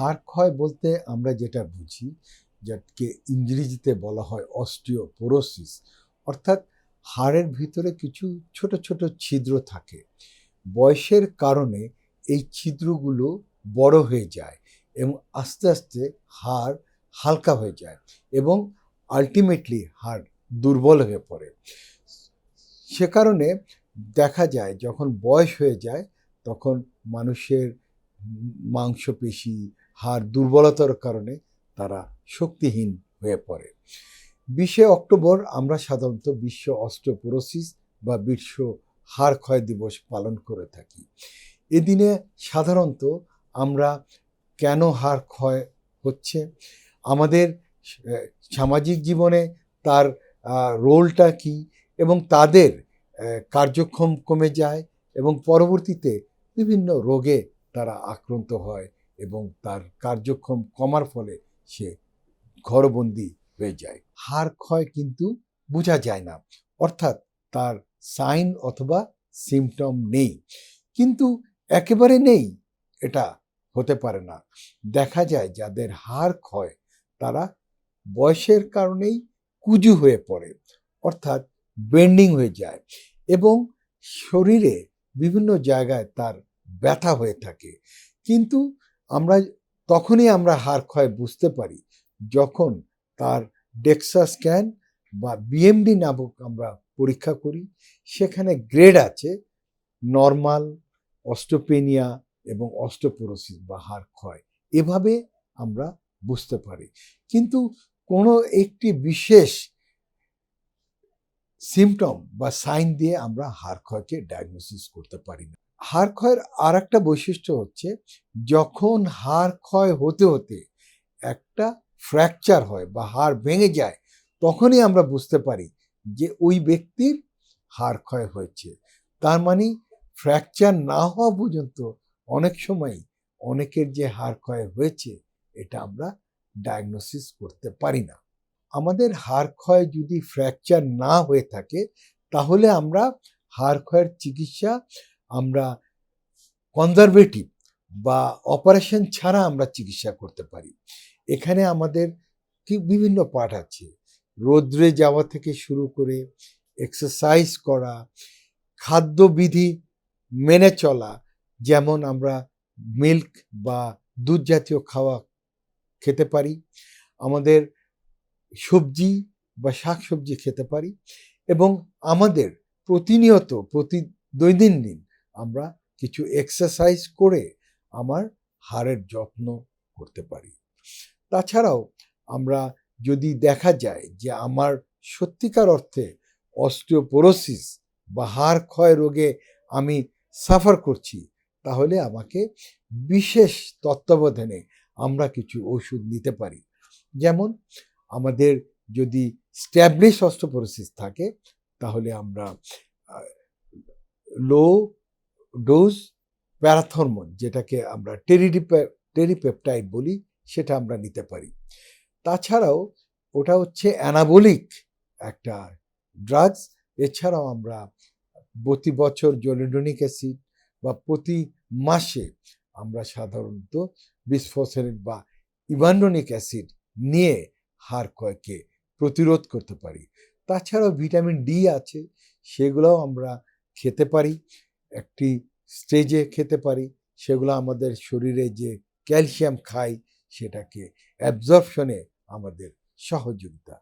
হাড় ক্ষয় বলতে আমরা যেটা বুঝি, যাকে ইংরেজিতে বলা হয় অস্টিওপোরোসিস, অর্থাৎ হাড়ের ভিতরে কিছু ছোট ছোট ছিদ্র থাকে। বয়সের কারণে এই ছিদ্রগুলো বড় হয়ে যায় এবং আস্তে আস্তে হাড় হালকা হয়ে যায় এবং আলটিমেটলি হাড় দুর্বল হয়ে পড়ে। সে কারণে দেখা যায় যখন বয়স হয়ে যায়, তখন মানুষের মাংসপেশি হাড় দুর্বলতার কারণে তারা শক্তিহীন হয়ে পড়ে। বিশে অক্টোবর আমরা সাধারণত বিশ্ব অস্ট্রোপোরোসিস বা বিশ্ব হাড় ক্ষয় দিবস পালন করে থাকি। এদিনে সাধারণত আমরা কেন হাড় ক্ষয় হচ্ছে? আমাদের সামাজিক জীবনে তার রোলটা কি? এবং তাদের কার্যক্ষম কমে যায় এবং পরবর্তীতে বিভিন্ন রোগে তারা আক্রান্ত হয়। এবং তার কার্যক্ষম কমার ফলে সে ঘরবন্দি হয়ে যায়। হাড় ক্ষয় কিন্তু বোঝা যায় না। অর্থাৎ তার সাইন অথবা সিমটম নেই। কিন্তু একেবারে নেই, এটা হতে পারে না। দেখা যায় যাদের হাড় ক্ষয়, তারা বয়সের কারণেই কুজু হয়ে পড়ে, অর্থাৎ বেন্ডিং হয়ে যায় এবং শরীরে বিভিন্ন জায়গায় তার ব্যথা হয়ে থাকে। কিন্তু আমরা তখনই আমরা হার ক্ষয় বুঝতে পারি যখন তার ডেক্সা স্ক্যান বা বিএমডি নামক আমরা পরীক্ষা করি। সেখানে গ্রেড আছে নর্মাল, অস্টোপেনিয়া এবং অস্টোপোরোসিস বা হাড় ক্ষয়। এভাবে আমরা বুঝতে পারি। কিন্তু কোনো একটি বিশেষ সিমটম বা সাইন দিয়ে আমরা হাড় ক্ষয়কে ডায়াগনোসিস করতে পারি না। হাড় ক্ষয়ের আর একটা বৈশিষ্ট্য হচ্ছে, যখন হাড় ক্ষয় হতে হতে একটা ফ্র্যাকচার হয় বা হাড় ভেঙে যায়, তখনই আমরা বুঝতে পারি যে ওই ব্যক্তির হাড় ক্ষয় হয়েছে। তার মানে ফ্র্যাকচার না হওয়া পর্যন্ত অনেক সময় অনেকের যে হাড় ক্ষয় হয়েছে, এটা আমরা ডায়াগনোসিস করতে পারি না। আমাদের হাড় ক্ষয় যদি ফ্র্যাকচার না হয়ে থাকে, তাহলে আমরা হাড় ক্ষয়ের চিকিৎসা আমরা কনজারভেটিভ বা অপারেশন ছাড়া আমরা চিকিৎসা করতে পারি। এখানে আমাদের কি বিভিন্ন পার্ট আছে। রোদ্রে যাওয়া থেকে শুরু করে এক্সারসাইজ করা, খাদ্যবিধি মেনে চলা, যেমন আমরা মিল্ক বা দুধ জাতীয় খাওয়া খেতে পারি, আমাদের সবজি বা শাক সবজি খেতে পারি এবং আমাদের প্রতিনিয়ত প্রতি দৈনন্দিন আমরা কিছু এক্সারসাইজ করে আমার হাড়ের যত্ন করতে পারি। তাছাড়াও আমরা যদি দেখা যায় যে আমার সত্যিকার অর্থে অস্টিওপোরোসিস বা হাড় ক্ষয় রোগে আমি সাফার করছি, তাহলে আমাকে বিশেষ তত্ত্বাবধানে আমরা কিছু ওষুধ নিতে পারি। যেমন আমাদের যদি স্ট্যাবলিশ অস্টোপোরোসিস থাকে, তাহলে আমরা লো ডোজ প্যারাথরমোন, যেটাকে আমরা টেরিডিপে, টেরিপেপটাইড বলি, সেটা আমরা নিতে পারি। তাছাড়াও ওটা হচ্ছে অ্যানাবলিক একটা ড্রাগস। এছাড়াও আমরা প্রতি বছর জোলিডোনিক অ্যাসিড বা প্রতি মাসে আমরা সাধারণত বিসফসেনেট বা ইভান্ডোনিক অ্যাসিড নিয়ে হাড় ক্ষয়কে প্রতিরোধ করতে পারি। তাছাড়াও ভিটামিন ডি আছে, সেগুলোও আমরা খেতে পারি। একটি স্টেজে খেতে পারি সেগুলো আমাদের শরীরে যে ক্যালসিয়াম খাই সেটাকে অ্যাবজর্পশনে আমাদের সহযোগিতা